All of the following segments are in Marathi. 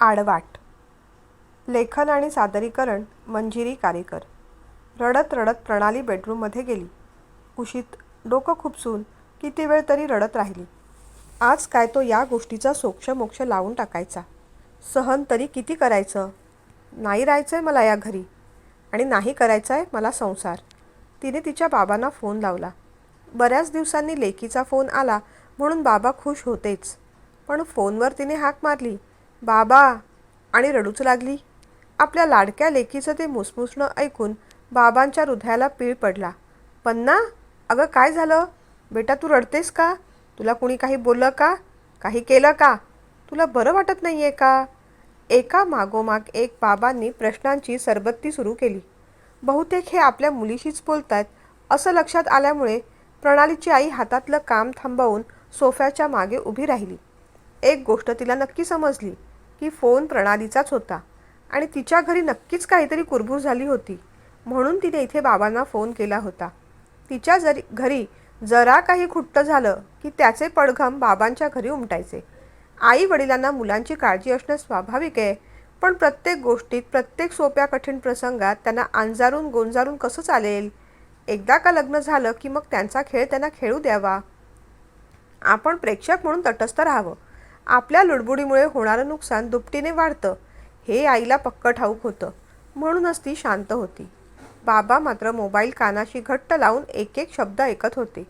आडवाट. लेखन आणि सादरीकरण मंजिरी कारेकर. रडत रडत प्रणाली बेडरूममध्ये गेली. कुशीत डोकं खुपसून किती वेळ तरी रडत राहिली. आज काय तो या गोष्टीचा सोक्षमोक्ष लावून टाकायचा? सहन तरी किती करायचं? नाही राहायचं आहे मला या घरी. आणि नाही करायचा आहे मला संसार. तिने तिच्या बाबांना फोन लावला. बऱ्याच दिवसांनी लेकीचा फोन आला म्हणून बाबा खुश होतेच. पण फोनवर तिने हाक मारली. बाबा आणि रडूच लागली. आपल्या लाडक्या लेकीचं ते मुसमुसणं ऐकून बाबांच्या हृदयाला पीळ पडला. पन्ना अगं काय झालं? बेटा तू रडतेस का? तुला कुणी काही बोललं का? काही केलं का? तुला बरं वाटत नाही आहे का? एका मागोमाग एक बाबांनी प्रश्नांची सरबत्ती सुरू केली. बहुतेक हे आपल्या मुलीशीच बोलतात असं लक्षात आल्यामुळे प्रणालीची आई हातातलं काम थांबवून सोफ्याच्या मागे उभी राहिली. एक गोष्ट तिला नक्की समजली. की फोन प्रणालीचाच होता. आणि तिच्या घरी नक्कीच काहीतरी कुरबूर झाली होती. म्हणून तिने इथे बाबांना फोन केला होता. तिच्या जरी घरी जरा काही खुट्ट झालं की त्याचे पडघम बाबांच्या घरी उमटायचे. आई वडिलांना मुलांची काळजी असणं स्वाभाविक आहे पण प्रत्येक गोष्टीत प्रत्येक सोप्या कठीण प्रसंगात त्यांना अंजारून गोंजारून कसं चालेल? एकदा का लग्न झालं की मग त्यांचा खेळ त्यांना खेळू द्यावा? आपण प्रेक्षक म्हणून तटस्थ राहावं. आपल्या लुडबुडीमुळे होणारं नुकसान दुपटीने वाढतं हे आईला पक्क ठाऊक होतं. म्हणूनच ती शांत होती. बाबा मात्र मोबाईल कानाशी घट्ट लावून एक एक शब्द ऐकत होते.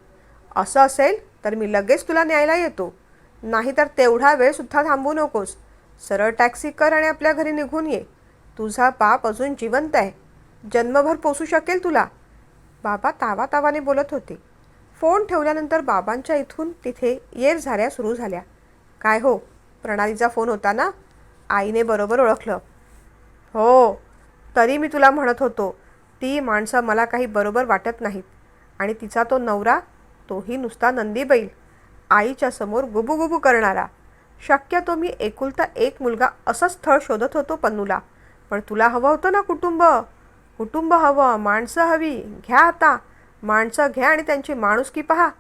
असं असेल तर मी लगेच तुला न्यायला येतो. नाहीतर तेवढा वेळसुद्धा थांबू नकोस. सरळ टॅक्सी कर आणि आपल्या घरी निघून ये. तुझा बाप अजून जिवंत आहे. जन्मभर पोसू शकेल तुला. बाबा तावा तावाने बोलत होते. फोन ठेवल्यानंतर बाबांच्या इथून तिथे येर झाऱ्या सुरू झाल्या. काय हो? प्रणालीचा फोन होता ना? आईने बरोबर ओळखलं. हो तरी मी तुला म्हणत होतो ती माणसं मला काही बरोबर वाटत नाहीत. आणि तिचा तो नवरा तोही नुसता नंदी बैल आईच्या समोर गुबुगुबू करणारा. शक्यतो मी एकुलता एक मुलगा असं स्थळ शोधत होतो पन्नूला. पण तुला हवं होतं ना कुटुंब? कुटुंब हवं माणसं हवी घ्या आता. माणसं घ्या आणि त्यांची माणुसकी पहा.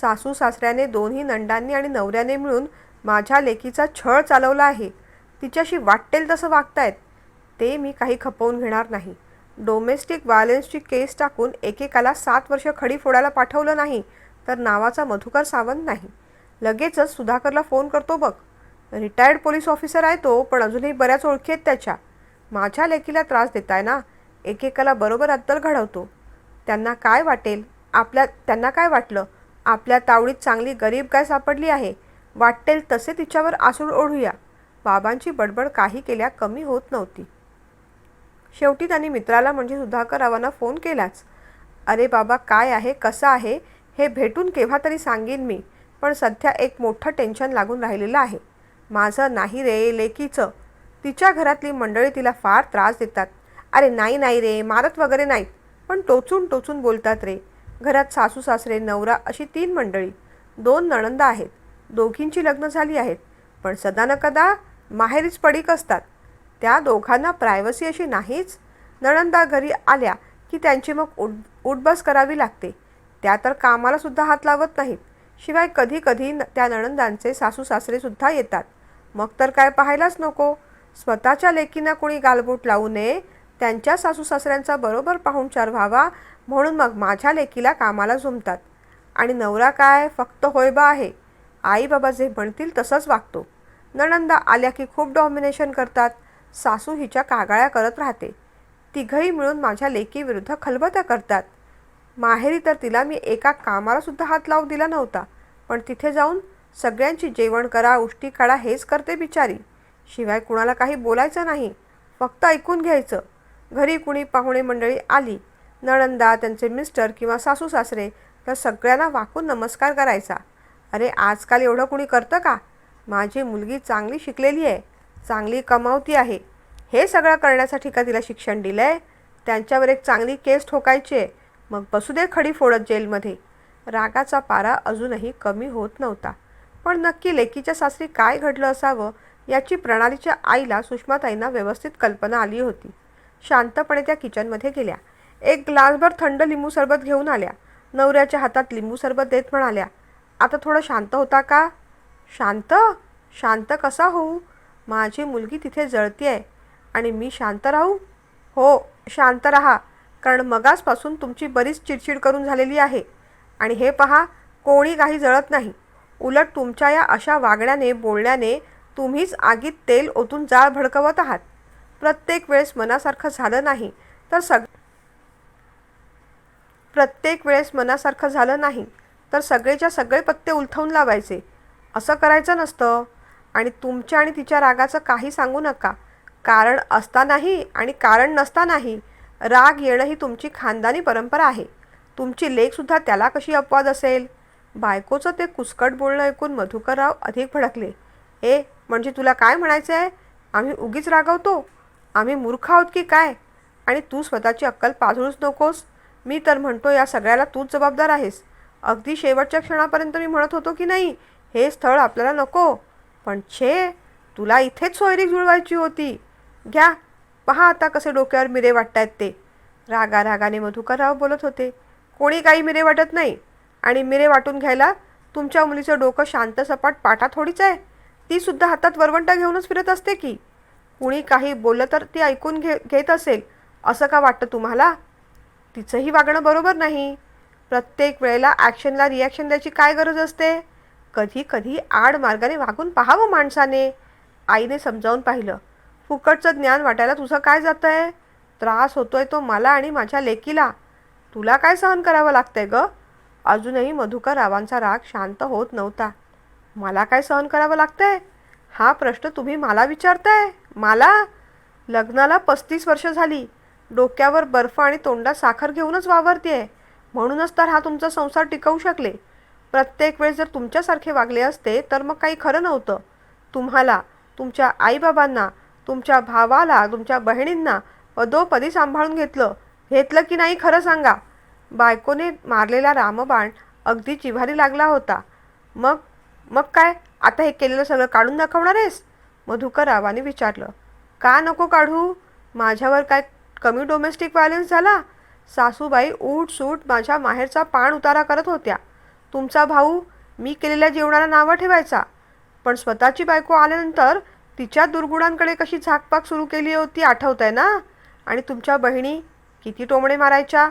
सासू सासऱ्याने दोन्ही नंडांनी आणि नवऱ्याने मिळून माझ्या लेकीचा छळ चालवला आहे. तिच्याशी वाटेल तसं वागतायत. ते मी काही खपवून घेणार नाही. डोमेस्टिक व्हायलन्सची केस टाकून एकेकाला सात वर्ष खडी फोडायला पाठवलं नाही तर नावाचा मधुकर सावंत नाही. लगेचच सुधाकरला फोन करतो बघ. रिटायर्ड पोलीस ऑफिसर आहे तो पण अजूनही बऱ्याच ओळखी आहेत त्याच्या. माझ्या लेकीला त्रास देताय ना? एकेकाला बरोबर अद्दल घडवतो. त्यांना काय वाटेल? आपल्या त्यांना काय वाटलं? आपल्या तावडीत चांगली गरीब गाय सापडली आहे? वाटेल तसे तिच्यावर आसूड ओढूया. बाबांची बडबड काही केल्या कमी होत नव्हती. शेवटी त्यांनी मित्राला म्हणजे सुधाकररावांना फोन केलाच. अरे बाबा काय आहे? कसं आहे? हे भेटून केव्हा तरी सांगेन मी पण सध्या एक मोठं टेन्शन लागून राहिलेलं आहे. माझं नाही रे लेकीचं. तिच्या घरातली मंडळी तिला फार त्रास देतात. अरे नाही नाही रे मारत वगैरे नाहीत. पण टोचून टोचून बोलतात रे. घरात सासू सासरे नवरा अशी तीन मंडळी. दोन नणंदा आहेत. दोघींची लग्न झाली आहेत पण सदा न कदा माहेरीच पडीक असतात. त्या दोघांना प्रायव्हसी अशी नाहीच. नणंदा घरी आल्या की त्यांची मग उठ उठबस करावी लागते. त्या तर कामालासुद्धा हात लावत नाहीत. शिवाय कधी कधी न- त्या नणंदांचे सासू सासरेसुद्धा येतात. मग तर काय पाहायलाच नको. स्वतःच्या लेकींना कोणी गालबोट लावू नये. त्यांच्या सासू सासऱ्यांचा बरोबर पाहुणचार व्हावा म्हणून मग माझ्या लेकीला कामाला झुमतात. आणि नवरा काय? फक्त होयबा आहे. आई बाबा जे म्हणतील तसंच वागतो. नणंदा आल्या की खूप डॉमिनेशन करतात. सासू हिच्या कागाळ्या करत राहते. तिघही मिळून माझ्या लेकीविरुद्ध खलबत्या करतात. माहेरी तर तिला मी एका कामालासुद्धा हात लावू दिला नव्हता. पण तिथे जाऊन सगळ्यांची जेवण करा उष्टी काढा हेच करते बिचारी. शिवाय कुणाला काही बोलायचं नाही. फक्त ऐकून घ्यायचं. घरी कुणी पाहुणे मंडळी आली. नणंदा त्यांचे मिस्टर किंवा सासू सासरे तर सगळ्यांना वाकून नमस्कार करायचा. अरे आजकाल एवढं कुणी करतं का? माझी मुलगी चांगली शिकलेली आहे चांगली कमावती आहे. हे सगळं करण्यासाठी का तिला शिक्षण दिलं आहे त्यांच्यावर एक चांगली केस ठोकायची आहे. मग बसू दे खडी फोडत जेलमध्ये. रागाचा पारा अजूनही कमी होत नव्हता. पण नक्की लेकीच्या सासरी काय घडलं असावं याची प्रणालीच्या आईला सुषमाताईंना व्यवस्थित कल्पना आली होती. शांतपणे त्या किचनमध्ये गेल्या. एक ग्लासभर थंड लिंबू सरबत घेऊन आल्या. नवऱ्याच्या हातात लिंबू सरबत देत म्हणाल्या आता थोडं शांत होता का? शांत? शांत कसा होऊ? माझी मुलगी तिथे जळती आहे आणि मी शांत राहू? हो शांत राहा कारण मगासपासून तुमची बरीच चिडचिड करून झालेली आहे. आणि हे पहा कोणी काही जळत नाही. उलट तुमच्या या अशा वागण्याने बोलण्याने तुम्हीच आगीत तेल ओतून जाळ भडकवत आहात. प्रत्येक वेळेस मनासारखं झालं नाही तर सग प्रत्येक वेळेस मनासारखं झालं नाही. तर सगळेच्या सगळे पत्ते उलथवून लावायचे. असं करायचं नसतं. आणि तुमच्या आणि तिच्या रागाचं काही सांगू नका. कारण असतानाही आणि कारण नसतानाही राग येणं ही तुमची खानदानी परंपरा आहे. तुमची लेखसुद्धा त्याला कशी अपवाद असेल? बायकोचं ते कुसकट बोलणं ऐकून मधुकरराव अधिक भडकले. ए म्हणजे तुला काय म्हणायचं आहे आम्ही उगीच रागवतो? आम्ही मूर्ख आहोत की काय? आणि तू स्वतःची अक्कल पाजळूच नकोस? मी तर म्हणतो या सगळ्याला तूच जबाबदार आहेस. अगदी शेवटच्या क्षणापर्यंत मी म्हणत होतो की नाही हे स्थळ आपल्याला नको. पण छे तुला इथेच सोयरीक जुळवायची होती. घ्या पहा आता कसे डोक्यावर मिरे वाटतायत ते. रागा रागाने मधुकरराव बोलत होते. कोणी काही मिरे वाटत नाही. आणि मिरे वाटून घ्यायला तुमच्या मुलीचं डोकं शांत सपाट पाटा थोडीच आहे. ती सुद्धा हातात वरवंटा घेऊनच फिरत असते की. कुणी काही बोललं तर ती ऐकून घे घेत असेल. असं का वाटतं तुम्हाला? तिचंही वागणं बरोबर नाही. प्रत्येक वेळेला ॲक्शनला रिॲक्शन द्यायची काय गरज असते? कधी कधी आड मार्गाने वागून पाहावं माणसाने. आईने समजावून पाहिलं फुकटचं ज्ञान वाटायला तुझं काय जातं आहे त्रास होतो आहे तो मला आणि माझ्या लेकीला. तुला काय सहन करावं लागतंय ग? अजूनही मधुकर रावांचा राग शांत होत नव्हता. मला काय सहन करावं लागतंय? हा प्रश्न तुम्ही मला विचारताय? मला? लग्नाला पस्तीस वर्ष झाली. डोक्यावर बर्फ आणि तोंडात साखर घेऊनच वावरते म्हणूनच तर हा तुमचा संसार टिकवू शकले. प्रत्येक वेळेस जर तुमच्यासारखे वागले असते तर मग काही खरं नव्हतं. तुम्हाला तुमच्या आईबाबांना तुमच्या भावाला तुमच्या बहिणींना पदोपदी सांभाळून घेतलं. घेतलं की नाही खरं सांगा. बायकोने मारलेला रामबाण अगदी जिव्हारी लागला होता. मग मग काय? आता हे केलेलं सगळं काढून दाखवणार आहेस? मधुकर रावाने विचारलं. का नको काढू? माझ्यावर काय कमी डोमेस्टिक व्हायलन्स झाला? सासूबाई ऊट सूट माझ्या माहेरचा पाण उतारा करत होत्या. तुमचा भाऊ मी केलेल्या जेवणाला नावं ठेवायचा. पण स्वतःची बायको आल्यानंतर तिच्या दुर्गुणांकडे कशी झाकपाक सुरू केली होती आठवत आहे ना? आणि तुमच्या बहिणी किती टोमणे मारायच्या?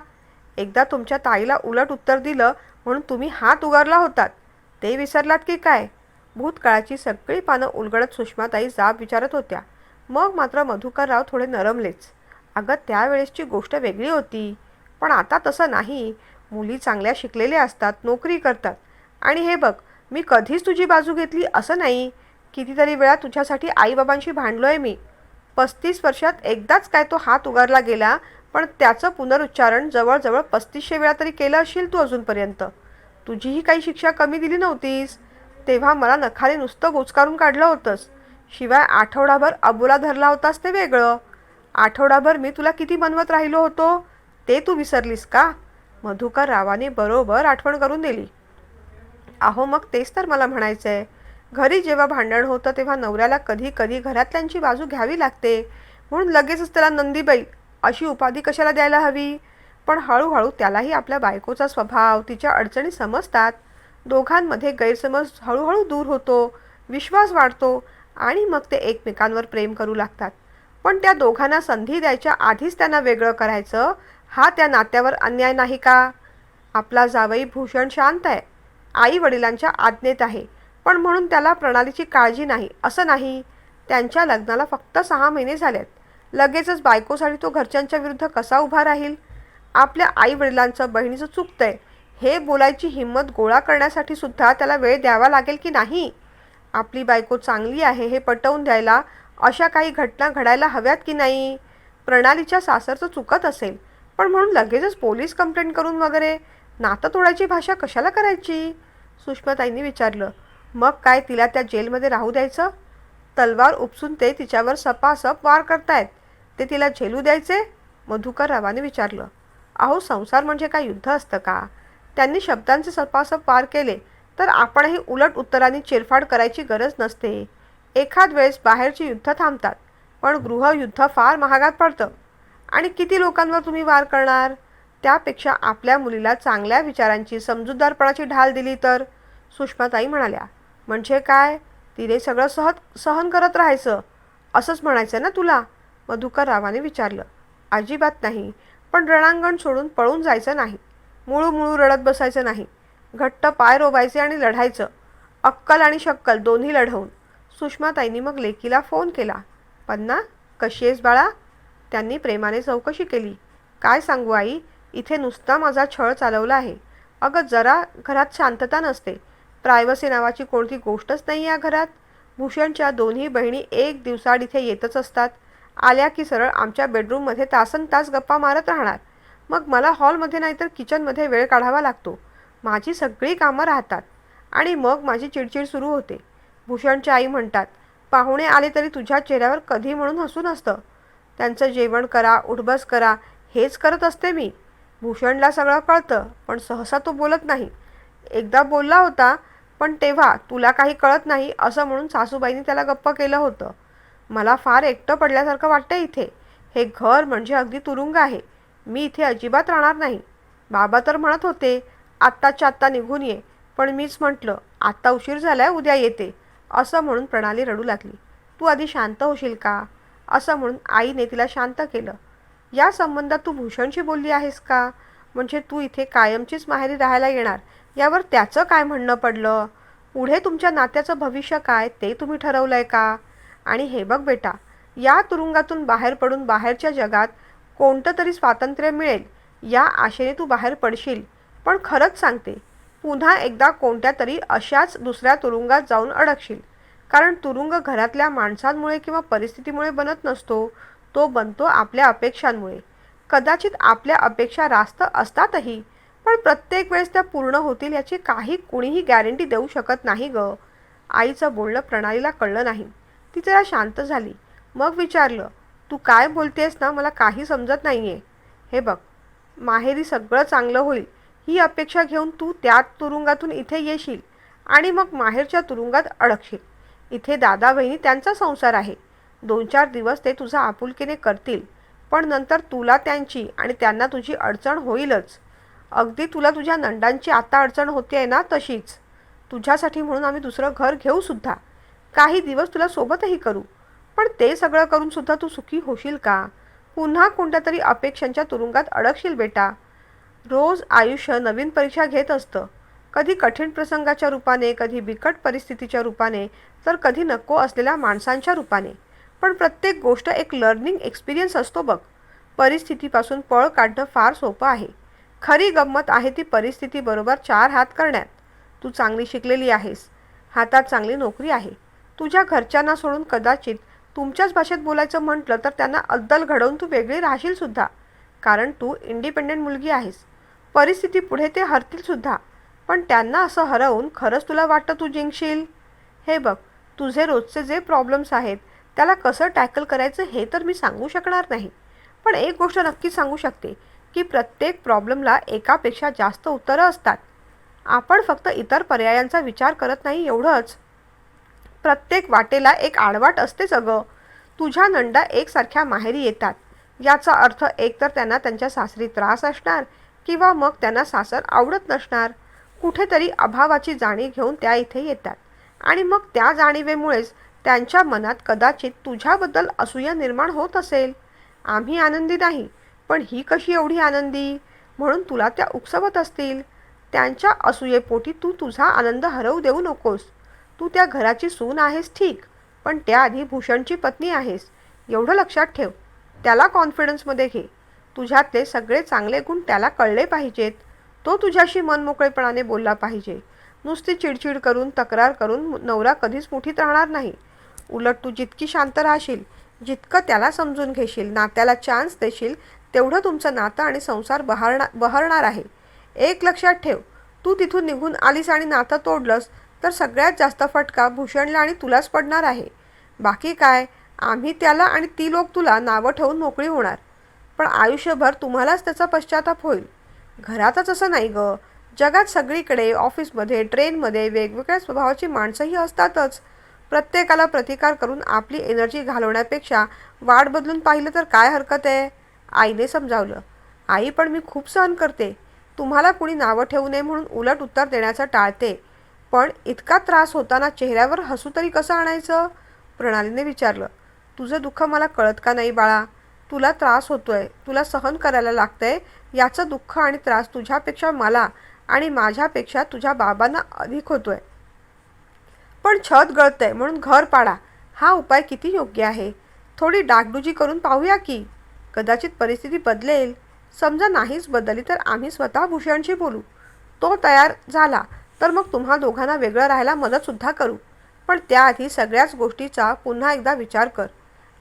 एकदा तुमच्या ताईला उलट उत्तर दिलं म्हणून तुम्ही हात उगारला होतात. ते विसरलात की काय? भूतकाळाची सगळी पानं उलगडत सुषमाताई जाब विचारत होत्या. मग मात्र मधुकरराव थोडे नरमलेच. अगं त्यावेळेसची गोष्ट वेगळी होती. पण आता तसं नाही. मुली चांगल्या शिकलेल्या असतात नोकरी करतात. आणि हे बघ मी कधीच तुझी बाजू घेतली असं नाही. कितीतरी वेळा तुझ्यासाठी आईबाबांशी भांडलो आहे मी. पस्तीस वर्षात एकदाच काय तो हात उगारला गेला पण त्याचं पुनरुच्चारण जवळजवळ पस्तीसशे वेळा तरी केलं असशील तू अजूनपर्यंत. तुझीही काही शिक्षा कमी दिली नव्हतीस. तेव्हा मला नखाने नुसतं गोचकारून काढलं होतंस. शिवाय आठवडाभर अबोला धरला होतास ते वेगळं. आठवडाभर मी तुला किती बनवत राहिलो होतो? ते तू विसरलीस का? मधुकर रावाने बरोबर आठवण करून दिली. अहो मग तेच तर मला म्हणायचं आहे घरी जेव्हा भांडण होतं तेव्हा नवऱ्याला कधी कधी घरातल्यांची बाजू घ्यावी लागते. म्हणून लगेचच त्याला नंदीबाई अशी उपाधी कशाला द्यायला हवी? पण हळूहळू त्यालाही आपल्या बायकोचा स्वभाव तिच्या अडचणी समजतात. दोघांमध्ये गैरसमज हळूहळू दूर होतो विश्वास वाढतो आणि मग ते एकमेकांवर प्रेम करू लागतात. पण त्या दोघांना संधी द्यायच्या आधीच त्यांना वेगळं करायचं. हा त्या नात्यावर अन्याय नाही का? आपला जावई भूषण शांत आहे. आई वडिलांच्या आज्ञेत आहे. पण म्हणून त्याला प्रणालीची काळजी नाही. असं नाही. त्यांच्या लग्नाला फक्त सहा महिने झालेत. लगेचच बायकोसाठी तो घरच्यांच्या विरुद्ध कसा उभा राहील? आपल्या आई वडिलांचं बहिणीचं चुकतंय. हे बोलायची हिंमत गोळा करण्यासाठी सुद्धा त्याला वेळ द्यावा लागेल की नाही? आपली बायको चांगली आहे हे पटवून द्यायला अशा काही घटना घडायला हव्यात की नाही? प्रणालीच्या सासरचं चुकत असेल पण म्हणून लगेचच पोलीस कंप्लेंट करून वगैरे नातं तोडायची भाषा कशाला करायची? सुषमाताईंनी विचारलं मग काय तिला त्या जेलमध्ये राहू द्यायचं? तलवार उपसून ते तिच्यावर सपासप वार करतायत ते तिला झेलू द्यायचे? मधुकर रावाने विचारलं अहो संसार म्हणजे काय? युद्ध असतं का? त्यांनी शब्दांचे सपासप वार केले तर आपणही उलट उत्तरांनी चिरफाड करायची गरज नसते. एखाद वेळेस बाहेरची युद्ध थांबतात पण गृहयुद्ध फार महागात पडतं. आणि किती लोकांवर तुम्ही वार करणार? त्यापेक्षा आपल्या मुलीला चांगल्या विचारांची समजूतदारपणाची ढाल दिली तर सुषमाताई म्हणाल्या म्हणजे काय? तिने सगळं सहत सहन करत राहायचं? असंच म्हणायचं ना तुला? मधुकर रावाने विचारलं अजिबात नाही पण रणांगण सोडून पळून जायचं नाही. मुळू मुळू रडत बसायचं नाही. घट्ट पाय रोवायचे आणि लढायचं. अक्कल आणि शक्कल दोन्ही लढवून सुषमाताईंनी मग लेकीला फोन केला. पन्ना कशी आहेस बाळा त्यांनी प्रेमाने चौकशी केली. काय सांगू आई इथे नुसता माझा छळ चालवला आहे. अगं जरा घरात शांतता नसते. प्रायव्हसी नावाची कोणती गोष्टच नाही या घरात. भूषणच्या दोन्ही बहिणी एक दिवसाआड इथे येतच असतात. आल्या की सरळ आमच्या बेडरूममध्ये तासन तास गप्पा मारत राहणार. मग मला हॉलमध्ये नाहीतर किचनमध्ये वेळ काढावा लागतो. माझी सगळी कामं राहतात. आणि मग माझी चिडचिड सुरू होते. भूषणच्या आई म्हणतात पाहुणे आले तरी तुझ्या चेहऱ्यावर कधी म्हणून हसून असतं? त्यांचं जेवण करा उठबस करा हेच करत असते मी. भूषणला सगळं कळतं पण सहसा तो बोलत नाही. एकदा बोलला होता पण तेव्हा तुला काही कळत नाही असं म्हणून सासूबाईंनी त्याला गप्प केलं होतं. मला फार एकटं पडल्यासारखं वाटतं इथे. हे घर म्हणजे अगदी तुरुंग आहे. मी इथे अजिबात राहणार नाही. बाबा तर म्हणत होते आत्ताच्या आत्ता निघून ये. पण मीच म्हटलं आत्ता उशीर झालाय उद्या येते. असं म्हणून प्रणाली रडू लागली. तू आधी शांत होशील का? असं म्हणून आईने तिला शांत केलं. या संबंधात तू भूषणशी बोलली आहेस का? म्हणजे तू इथे कायमचीच माहेरी राहायला येणार. यावर त्याचं काय म्हणणं पडलं? पुढे तुमच्या नात्याचं भविष्य काय ते तुम्ही ठरवलं आहे का? आणि हे बघ बेटा या तुरुंगातून बाहेर पडून बाहेरच्या जगात कोणतं तरी स्वातंत्र्य मिळेल या आशेने तू बाहेर पडशील. पण खरंच सांगते पुन्हा एकदा कोणत्या तरी अशाच दुसऱ्या तुरुंगात जाऊन अडकशील. कारण तुरुंग घरातल्या माणसांमुळे किंवा परिस्थितीमुळे बनत नसतो तो बनतो आपल्या अपेक्षांमुळे. कदाचित आपल्या अपेक्षा रास्त असतातही पण प्रत्येक वेळेस त्या पूर्ण होतील याची काही कुणीही गॅरंटी देऊ शकत नाही ग. आईचं बोलणं प्रणालीला कळलं नाही. ती जरा शांत झाली. मग विचारलं तू काय बोलतेस ना मला काही समजत नाही आहे हे बघ माहेरी सगळं चांगलं होईल. ही अपेक्षा घेऊन तू त्या तुरुंगातून इथे येशील आणि मग माहेरच्या तुरुंगात अडकशील. इथे दादा बहिणी त्यांचा संसार आहे. दोन चार दिवस ते तुझा आपुलकीने करतील पण नंतर तुला त्यांची आणि त्यांना तुझी अडचण होईलच. अगदी तुला तुझ्या नंडांची आता अडचण होते आहे ना तशीच. तुझ्यासाठी म्हणून आम्ही दुसरं घर घेऊसुद्धा काही दिवस तुला सोबतही करू. पण ते सगळं करूनसुद्धा तू सुखी होशील का? पुन्हा कोणत्या तरी अपेक्षांच्या तुरुंगात अडकशील बेटा. रोज आयुष्य नवीन परीक्षा घेत असतं. कधी कठीण प्रसंगाच्या रूपाने कधी बिकट परिस्थितीच्या रूपाने तर कधी नको असलेल्या माणसांच्या रूपाने. पण प्रत्येक गोष्ट एक लर्निंग एक्सपिरियन्स असतो बघ. परिस्थितीपासून पळ काढणं फार सोपं आहे. खरी गंमत आहे ती परिस्थितीबरोबर चार हात करण्यात. तू चांगली शिकलेली आहेस. हातात चांगली नोकरी आहे. तुझ्या घरच्यांना सोडून कदाचित तुमच्याच भाषेत बोलायचं म्हटलं तर त्यांना अद्दल घडवून तू वेगळी राहशील सुद्धा. कारण तू इंडिपेंडेंट मुलगी आहेस. परिस्थिती पुढे ते हरतील सुद्धा. पण त्यांना असं हरवून खरंच तुला वाटतं तू जिंकशील? हे बघ तुझे रोजचे जे प्रॉब्लेम्स आहेत त्याला कसं टॅकल करायचं हे तर मी सांगू शकणार नाही. पण एक गोष्ट नक्की सांगू शकते की प्रत्येक प्रॉब्लेमला एकापेक्षा जास्त उत्तरं असतात. आपण फक्त इतर पर्यायांचा विचार करत नाही एवढंच. प्रत्येक वाटेला एक आडवाट असतेच अगं. तुझ्या नंडा एकसारख्या माहेरी येतात. याचा अर्थ एकतर त्यांना त्यांच्या सासरी त्रास असणार किंवा मग त्यांना सासर आवडत नसणार. कुठेतरी अभावाची जाणीव घेऊन त्या इथे येतात. आणि मग त्या जाणीवेमुळेच त्यांच्या मनात कदाचित तुझ्याबद्दल असूया निर्माण होत असेल. आम्ही आनंदी नाही पण ही कशी एवढी आनंदी? म्हणून तुला त्या उकसवत असतील. त्यांच्या असूयेपोटी तू तुझा आनंद हरवू देऊ नकोस. तू त्या घराची सून आहेस ठीक पण त्याआधी भूषणची पत्नी आहेस. एवढं लक्षात ठेव. त्याला कॉन्फिडन्समध्ये घे. तुझ्यातले सगळे चांगले गुण त्याला कळले पाहिजेत. तो तुझ्याशी मनमोकळेपणाने बोलला पाहिजे. नुसती चिडचिड करून तक्रार करून नवरा कधीच मुठीत राहणार नाही. उलट तू जितकी शांत राहशील जितकं त्याला समजून घेशील नात्याला चान्स देशील तेवढं तुमचं नातं आणि संसार बहारणा बहरणार आहे. एक लक्षात ठेव तू तिथून निघून आलीस आणि नातं तोडलंस तर सगळ्यात जास्त फटका भूषणला आणि तुलाच पडणार आहे. बाकी काय? आम्ही त्याला आणि ती लोक तुला नावं ठेवून मोकळी होणार. पण आयुष्यभर तुम्हालाच त्याचा पश्चाताप होईल. घरातच असं नाही गं. जगात सगळीकडे ऑफिसमध्ये ट्रेनमध्ये वेगवेगळ्या स्वभावाची माणसंही असतातच. प्रत्येकाला प्रतिकार करून आपली एनर्जी घालवण्यापेक्षा वाट बदलून पाहिलं तर काय हरकत आहे? आईने समजावलं. आई पण मी खूप सहन करते. तुम्हाला कुणी नावं ठेवू नये म्हणून उलट उत्तर देण्याचं टाळते. पण इतका त्रास होताना चेहऱ्यावर हसू तरी कसं आणायचं? प्रणालीने विचारलं. तुझं दुःख मला कळत का नाही बाळा? तुला त्रास होतो आहे तुला सहन करायला लागतंय याचं दुःख आणि त्रास तुझ्यापेक्षा मला आणि माझ्यापेक्षा तुझ्या बाबांना अधिक होतो आहे पण छत गळतंय म्हणून घर पाडा. हा उपाय किती योग्य आहे? थोडी डागडुजी करून पाहूया की. कदाचित परिस्थिती बदलेल. समजा नाहीच बदलली तर आम्ही स्वतः भूषणशी बोलू. तो तयार झाला तर मग तुम्हा दोघांना वेगळं राहायला मदतसुद्धा करू. पण त्याआधी सगळ्याच गोष्टीचा पुन्हा एकदा विचार कर.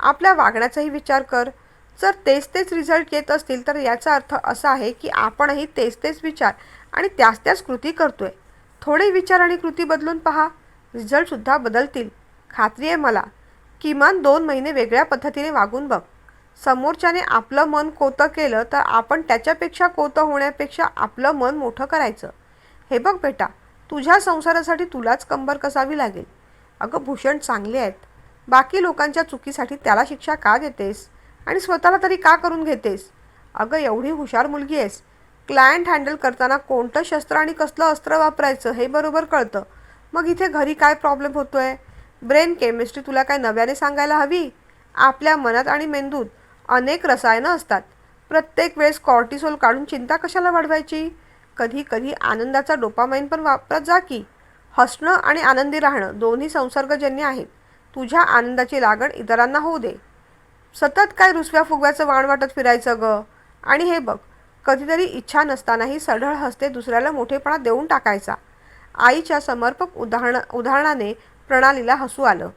आपल्या वागण्याचाही विचार कर. जर तेच तेच रिझल्ट येत असतील तर याचा अर्थ असा आहे की आपणही तेच तेच विचार आणि त्याच त्याच कृती करतोय. थोडे विचार आणि कृती बदलून पहा. रिझल्टसुद्धा बदलतील. खात्री आहे मला. किमान दोन महिने वेगळ्या पद्धतीने वागून बघ. समोरच्याने आपलं मन कोतं केलं तर आपण त्याच्यापेक्षा कोतं होण्यापेक्षा आपलं मन मोठं करायचं. हे बघ बेटा तुझ्या संसारासाठी तुलाच कंबर कसावी लागेल? अगं भूषण चांगले आहेत. बाकी लोकांच्या चुकीसाठी त्याला शिक्षा का देतेस? आणि स्वतःला तरी का करून घेतेस? अगं एवढी हुशार मुलगी आहेस. क्लायंट हँडल करताना कोणतं शस्त्र आणि कसलं अस्त्र वापरायचं हे बरोबर कळतं. मग इथे घरी काय प्रॉब्लेम होतोय? ब्रेन केमिस्ट्री तुला काय नव्याने सांगायला हवी? आपल्या मनात आणि मेंदूत अनेक रसायनं असतात. प्रत्येक वेळेस कॉर्टिसोल काढून चिंता कशाला वाढवायची? कधी कधी आनंदाचा डोपामाइन पण वापरत जा की. हसणं आणि आनंदी राहणं दोन्ही संसर्गजन्य आहेत. तुझ्या आनंदाची लागण इतरांना होऊ दे. सतत काय रुसव्या फुगव्याचं वाण वाटत फिरायचं ग? आणि हे बघ कधीतरी इच्छा नसतानाही सढळ हस्ते दुसऱ्याला मोठेपणा देऊन टाकायचा. आईच्या समर्पक उदाहरण उदाहरणाने प्रणालीला हसू आलं.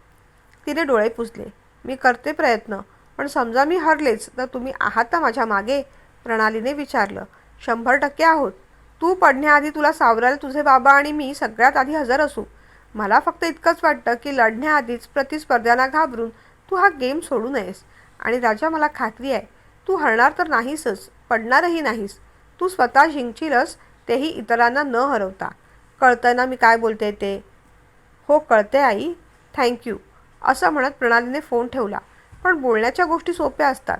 तिने डोळे पुसले. मी करते प्रयत्न पण समजा मी हरलेच तर तुम्ही आहात ना माझ्या मागे? प्रणालीने विचारलं. शंभर टक्के आहोत. तू पडण्याआधी तुला सावरायला तुझे बाबा आणि मी सगळ्यात आधी हजर असू. मला फक्त इतकंच वाटतं की लढण्याआधीच प्रतिस्पर्ध्यांना घाबरून तू हा गेम सोडू नयेस. आणि राजा मला खात्री आहे तू हरणार तर नाहीसच पडणारही नाहीस. तू स्वतः जिंकशीलच तेही इतरांना न हरवता. कळतं ना मी काय बोलते ते? हो कळते आई. थँक्यू असं म्हणत प्रणालीने फोन ठेवला. पण बोलण्याच्या गोष्टी सोप्या असतात.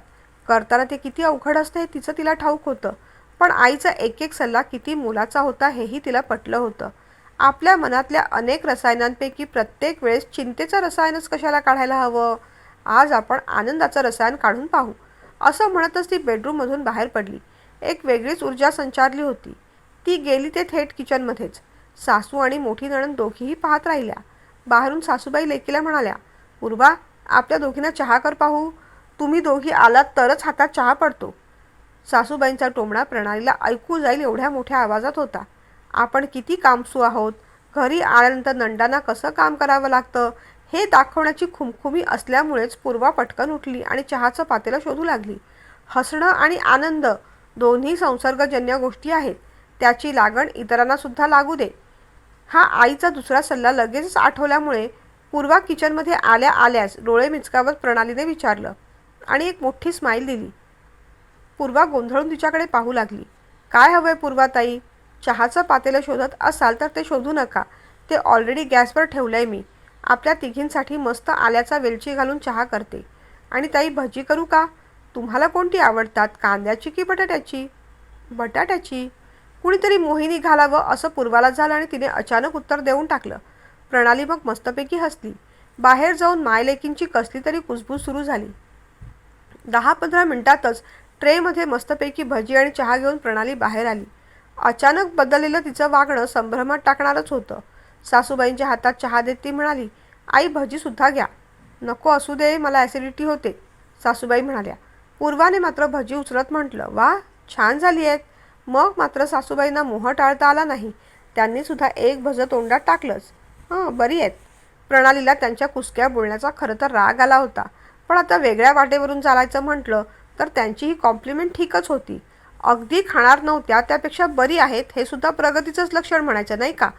करताना ते किती अवघड असतं हे तिचं तिला ठाऊक होतं. पण आईचा एक एक सल्ला किती मोलाचा होता हेही तिला पटलं होतं. आपल्या मनातल्या अनेक रसायनांपैकी प्रत्येक वेळेस चिंतेचं रसायनच कशाला काढायला हवं? आज आपण आनंदाचं रसायन काढून पाहू. असं म्हणतच ती बेडरूममधून बाहेर पडली. एक वेगळीच ऊर्जा संचारली होती. ती गेली ते थेट किचनमध्येच. सासू आणि मोठी नणंद दोघीही पाहत राहिल्या. बाहेरून सासूबाई लेकीला म्हणाल्या पूर्वा आपल्या दोघींना चहा कर पाहू. तुम्ही दोघी आलात तरच हातात चहा पडतो. सासूबाईंचा टोमणा प्रणालीला ऐकू जाईल एवढ्या मोठ्या आवाजात होता. आपण किती कामसू आहोत. घरी आल्यानंतर नंडांना कसं काम करावं लागतं? हे दाखवण्याची खुमखुमी असल्यामुळेच पूर्वा पटकन उठली आणि चहाचं पातेलं शोधू लागली. हसणं आणि आनंद दोन्ही संसर्गजन्य गोष्टी आहेत. त्याची लागण इतरांना सुद्धा लागू दे. हा आईचा दुसरा सल्ला लगेचच आठवल्यामुळे पूर्वा किचनमध्ये आल्या आल्यास डोळे मिचकावत प्रणालीने विचारलं आणि एक मोठी स्माईल दिली. पूर्वा गोंधळून तिच्याकडे पाहू लागली. काय हवंय पूर्वाताई चहाचं पातेलं शोधत असाल तर ते शोधू नका. ते ऑलरेडी गॅसवर ठेवलंय मी. आपल्या तिघींसाठी मस्त आल्याचा वेलची घालून चहा करते. आणि ताई भजी करू का? तुम्हाला कोणती आवडतात? कांद्याची की बटाट्याची? बटाट्याची. कुणीतरी मोहिनी घालावं असं पूर्वाला झालं आणि तिने अचानक उत्तर देऊन टाकलं. प्रणाली मग मस्तपैकी हसली. बाहेर जाऊन मायलेकींची कसली तरी कुसबूस सुरू झाली. दहा पंधरा मिनिटातच ट्रेमध्ये मस्तपैकी भजी आणि चहा घेऊन प्रणाली बाहेर आली. अचानक बदललेलं तिचं वागणं संभ्रमात टाकणारच होतं. सासूबाईंच्या हातात चहा देत ती म्हणाली आई भजीसुद्धा घ्या. नको असू दे मला ॲसिडिटी होते. सासूबाई म्हणाल्या पूर्वाने मात्र भजी उचलत म्हटलं. वा छान झाली आहेत. मग मात्र सासूबाईंना मोह टाळता आला नाही. त्यांनीसुद्धा एक भजं तोंडात टाकलंच. हं बरी आहेत. प्रणालीला त्यांच्या कुसक्या बोलण्याचा खरं तर राग आला होता. पण आता वेगळ्या वाटेवरून चालायचं म्हटलं तर त्यांची ही कॉम्प्लिमेंट ठीकच होती. अगदी खाणार नव्हत्या त्यापेक्षा बरी आहेत हे सुद्धा प्रगतीचंच लक्षण म्हणायचं नाही का?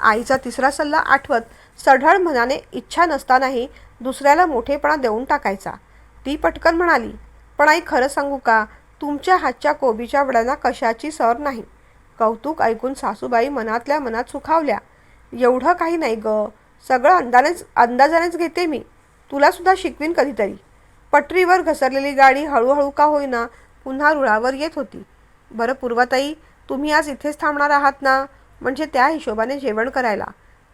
आईचा तिसरा सल्ला आठवत सढळ मनाने इच्छा नसतानाही दुसऱ्याला मोठेपणा देऊन टाकायचा. ती पटकन म्हणाली पण आई खरं सांगू का? तुमच्या हातच्या कोबीच्या वड्यांना कशाची सर नाही. कौतुक ऐकून सासूबाई मनातल्या मनात सुखावल्या. एवढं काही नाही ग. सगळं अंदानेच अंदाजानेच घेते मी. तुलासुद्धा शिकवीन कधीतरी. पटरीवर घसरलेली गाडी हळूहळू का होईना पुन्हा रुळावर येत होती. बरं पूर्वाताई तुम्ही आज इथेच थांबणार आहात ना? म्हणजे त्या हिशोबाने जेवण करायला.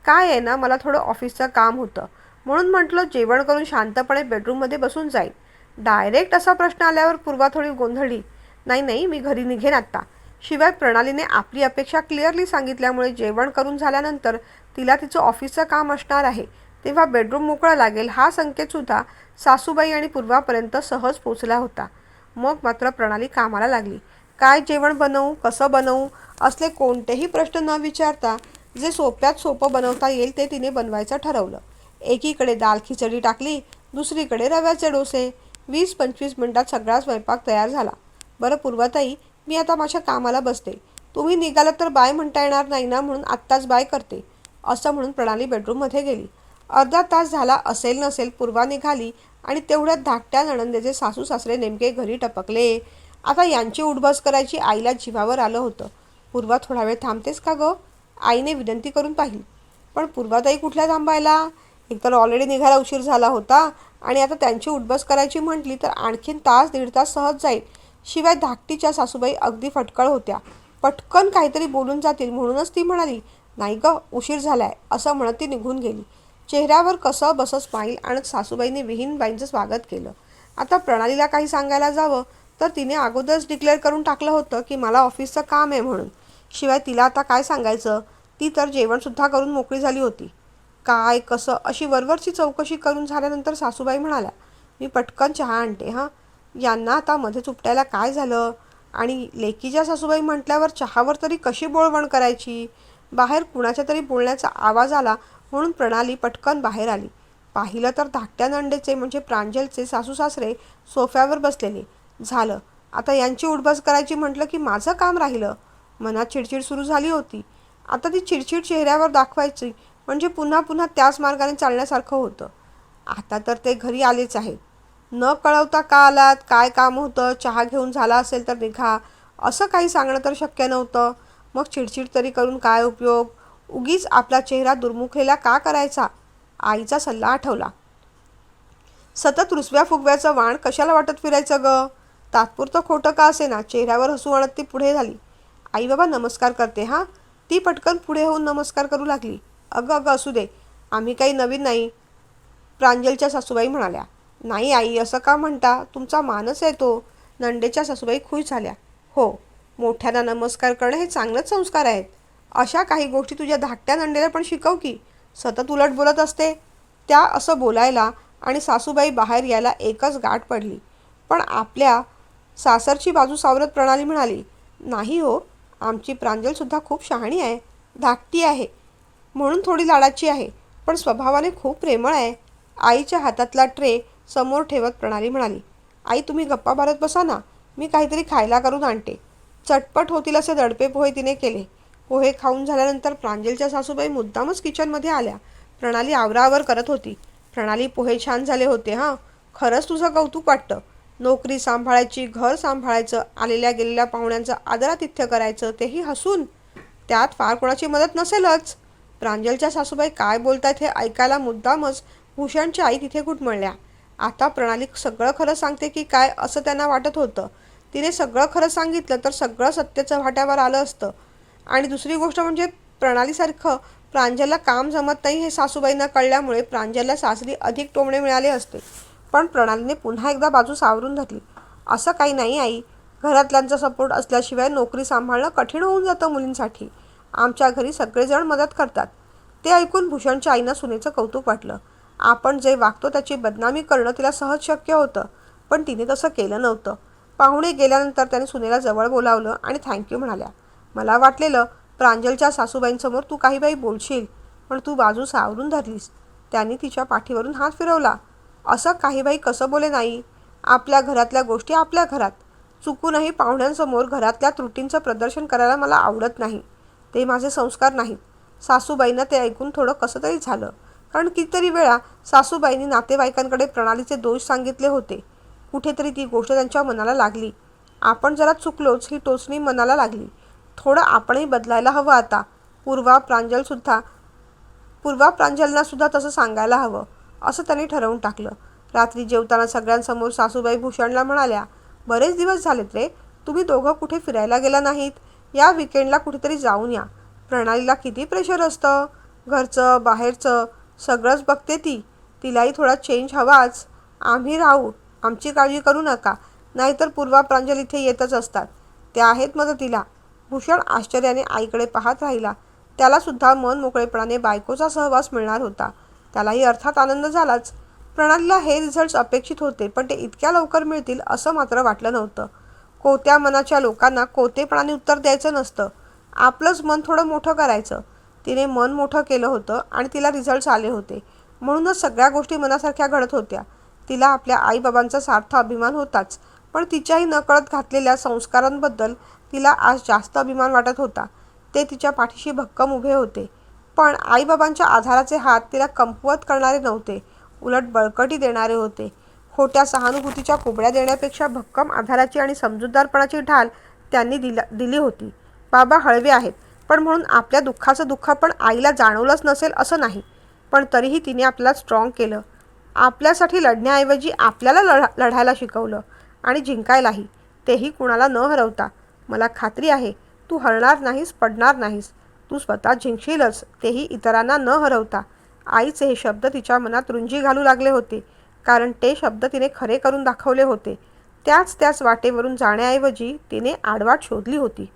काय आहे ना मला थोडं ऑफिसचं काम होतं. म्हणून म्हटलं जेवण करून शांतपणे बेडरूममध्ये बसून जाईल डायरेक्ट असा प्रश्न आल्यावर पूर्वा थोडी गोंधळली. नाही नाही मी घरी निघेन आत्ता. शिवाय प्रणालीने आपली अपेक्षा क्लिअरली सांगितल्यामुळे जेवण करून झाल्यानंतर तिला तिचं ऑफिसचं काम असणार आहे. तेव्हा बेडरूम मोकळा लागेल हा संकेतसुद्धा सासूबाई आणि पूर्वापर्यंत सहज पोचला होता. मग मात्र प्रणाली कामाला लागली. काय जेवण बनवू कसं बनवू असले कोणतेही प्रश्न न विचारता जे सोप्यात सोपं बनवता येईल ते तिने बनवायचं ठरवलं. एकीकडे दाल खिचडी टाकली दुसरीकडे रव्याचे डोसे. वीस पंचवीस मिनटात सगळा स्वयंपाक तयार झाला. बरं पूर्वताई मी आता माझ्या कामाला बसते. तुम्ही निघालात तर बाय म्हणता येणार नाही ना म्हणून आत्ताच बाय करते असं म्हणून प्रणाली बेडरूममध्ये गेली. अर्धा तास झाला असेल नसेल पूर्वा निघाली आणि तेवढ्यात धाकट्या नणंदेचे सासू सासरे नेमके घरी टपकले. आता यांची उठबस करायची आईला जीवावर आलं होतं. पूर्वा थोडा वेळ थांबतेस का गं? आईने विनंती करून पाहिली. पण पूर्वाताई कुठल्या थांबायला? एकतर ऑलरेडी निघायला उशीर झाला होता आणि आता त्यांची उठबस करायची म्हटली तर आणखीन तास दीड तास सहज जाईल. शिवाय धाकटीच्या सासूबाई अगदी फटकळ होत्या. पटकन काहीतरी बोलून जातील म्हणूनच ती म्हणाली नाही ग उशीर झालाय असं म्हणत ती निघून गेली. चेहऱ्यावर कसं बसं स्माईल आणत सासूबाईने विहीनबाईंचं स्वागत केलं. आता प्रणालीला काही सांगायला जावं तर तिने अगोदरच डिक्लेअर करून टाकलं होतं की मला ऑफिसचं काम आहे म्हणून. शिवाय तिला आता काय सांगायचं? ती तर जेवणसुद्धा करून मोकळी झाली होती. काय कसं? अशी वरवरची चौकशी करून झाल्यानंतर सासूबाई म्हणाल्या मी पटकन चहा आणते हां? यांना आता मध्ये चुपटायला काय झालं? आणि लेकीच्या सासूबाई म्हटल्यावर चहावर तरी कशी बोळवण करायची? बाहेर कुणाच्या तरी बोलण्याचा आवाज आला म्हणून प्रणाली पटकन बाहेर आली. पाहिलं तर धाकट्या नंडेचे म्हणजे प्रांजलचे सासू सासरे सोफ्यावर बसलेले. झालं. आता यांची उडबस करायची म्हटलं की माझं काम राहिलं. मनात चिडचिड सुरू झाली होती. आता ती चिडचिड चेहऱ्यावर दाखवायची म्हणजे पुन्हा पुन्हा त्याच मार्गाने चालण्यासारखं होतं. आता तर ते घरी आलेच आहेत. न कळवता का आलात? काय काम होतं? चहा घेऊन झाला असेल तर निघा. असं काही सांगणं तर शक्य नव्हतं. मग चिडचिड तरी करून काय उपयोग? उगीच आपला चेहरा दुर्मुखलेला का करायचा? आईचा सल्ला आठवला. सतत रुसव्या फुगव्याचं वाण कशाला वाटत फिरायचं ग? तात्पुरतं खोटं का असे ना चेहऱ्यावर हसू आणत ती पुढे झाली. आई बाबा नमस्कार करते हां? ती पटकन पुढे होऊन नमस्कार करू लागली. अगं अगं असू दे. आम्ही काही नवीन नाही. प्रांजलच्या सासूबाई म्हणाल्या. नाही आई असं का म्हणता? तुमचा मानस आहे तो. नंडेच्या सासूबाई खुश झाल्या. हो मोठ्यांना नमस्कार करणं हे चांगलेच संस्कार आहेत. अशा काही गोष्टी तुझ्या धाकट्या नंडेला पण शिकव की. सतत उलट बोलत असते. त्या असं बोलायला आणि सासूबाई बाहेर यायला एकच गाठ पडली. पण आपल्या सासरची बाजू सावरत प्रणाली म्हणाली नाही हो आमची प्रांजलसुद्धा खूप शहाणी आहे धाकटी आहे म्हणून थोडी लाडाची आहे पण स्वभावाने खूप प्रेमळ आहे. आईच्या हातातला ट्रे समोर ठेवत प्रणाली म्हणाली आई तुम्ही गप्पा मारत बसा ना मी काहीतरी खायला करून आणते. चटपट होतील असे दडपे पोहे तिने केले. पोहे खाऊन झाल्यानंतर प्रांजलच्या सासूबाई मुद्दामच किचनमध्ये आल्या. प्रणाली आवरावर करत होती. प्रणाली पोहे छान झाले होते हां. खरंच तुझं कौतुक वाटतं. नोकरी सांभाळायची घर सांभाळायचं आलेल्या गेलेल्या पाहुण्यांचं आदरातिथ्य करायचं तेही हसून. त्यात फार कोणाची मदत नसेलच. प्रांजलच्या सासूबाई काय बोलतायत हे ऐकायला मुद्दामच भूषणची आई तिथे घुटमळल्या. आता प्रणाली सगळं खरं सांगते की काय असं त्यांना वाटत होतं. तिने सगळं खरं सांगितलं तर सगळं सत्याचं वाट्यावर आलं असतं. आणि दुसरी गोष्ट म्हणजे प्रणालीसारखं प्रांजलला काम जमत नाही हे सासूबाईंना कळल्यामुळे प्रांजलला सासरी अधिक टोमणे मिळाले असते. पण प्रणालीने पुन्हा एकदा बाजू सावरून धरली. असं काही नाही आई. घरातल्यांचा सपोर्ट असल्याशिवाय नोकरी सांभाळणं कठीण होऊन जातं मुलींसाठी. आमच्या घरी सगळेजण मदत करतात. ते ऐकून भूषणच्या आईनं सुनेचं कौतुक वाटलं. आपण जे वागतो त्याची बदनामी करणं तिला सहज शक्य होतं पण तिने तसं केलं नव्हतं. पाहुणे गेल्यानंतर त्याने सुनेला जवळ बोलावलं आणि थँक्यू म्हणाल्या. मला वाटलेलं प्रांजलच्या सासूबाईंसमोर तू काही बाई बोलशील पण तू बाजू सावरून धरलीस. त्यांनी तिच्या पाठीवरून हात फिरवला. असं काही बाई कसं बोले नाही. आपल्या घरातल्या गोष्टी आपल्या घरात. चुकूनही पाहुण्यांसमोर घरातल्या त्रुटींचं प्रदर्शन करायला मला आवडत नाही. ते माझे संस्कार नाहीत. सासूबाईंना ते ऐकून थोडं कसं तरी झालं. कारण कितीतरी वेळा सासूबाईंनी नातेवाईकांकडे प्रणालीचे दोष सांगितले होते. कुठेतरी ती गोष्ट त्यांच्या मनाला लागली. आपण जरा चुकलोच ही टोचणी मनाला लागली. थोडं आपणही बदलायला हवं आता. पूर्वा प्रांजलसुद्धा पूर्वा प्रांजलनासुद्धा तसं सांगायला हवं. असं त्यांनी ठरवून टाकलं. रात्री जेवताना सगळ्यांसमोर सासूबाई भूषणला म्हणाल्या बरेच दिवस झालेत रे तुम्ही दोघं कुठे फिरायला गेला नाहीत? या विकेंडला कुठेतरी जाऊन या. प्रणालीला किती प्रेशर असतं? घरचं बाहेरचं सगळंच बघते ती. तिलाही थोडा चेंज हवाच. आम्ही राहू. आमची काळजी करू नका. नाहीतर पूर्वा प्रांजल इथे येतच असतात. त्या आहेत मदतीला. भूषण आश्चर्याने आईकडे पाहत राहिला. त्यालासुद्धा मन मोकळेपणाने बायकोचा सहवास मिळणार होता. त्यालाही अर्थात आनंद झालाच. प्रणालीला हे रिझल्ट्स अपेक्षित होते पण ते इतक्या लवकर मिळतील असं मात्र वाटलं नव्हतं. कोत्या मनाच्या लोकांना कोतेपणाने उत्तर द्यायचं नसतं. आपलंच मन थोडं मोठं करायचं. तिने मन मोठं केलं होतं आणि तिला रिझल्ट्स आले होते. म्हणूनच सगळ्या गोष्टी मनासारख्या घडत होत्या. तिला आपल्या आईबाबांचा सार्थ अभिमान होताच पण तिच्याही नकळत घातलेल्या संस्कारांबद्दल तिला आज जास्त अभिमान वाटत होता. ते तिच्या पाठीशी भक्कम उभे होते. पण आईबाबांच्या आधाराचे हात तिला कमकुवत करणारे नव्हते. उलट बळकटी देणारे होते. खोट्या सहानुभूतीच्या कोबड्या देण्यापेक्षा भक्कम आधाराची आणि समजूतदारपणाची ढाल त्यांनी दिला दिली होती. बाबा हळवे आहेत पण म्हणून आपल्या दुःखाचं दुःख पण आईला जाणवलंच नसेल असं नाही. पण तरीही तिने आपल्याला स्ट्रॉंग केलं. आपल्यासाठी लढण्याऐवजी आपल्याला लढा लढायला शिकवलं आणि जिंकायलाही. तेही कुणाला न हरवता. मला खात्री आहे तू हरणार नाहीस पडणार नाहीस. तू स्वतः जिंकशीलच तेही इतरांना न हरवता. आईचे हे शब्द तिच्या मनात रुंजी घालू लागले होते कारण ते शब्द तिने खरे करून दाखवले होते. त्याच त्याच वाटेवरून जाण्याऐवजी तिने आडवाट शोधली होती.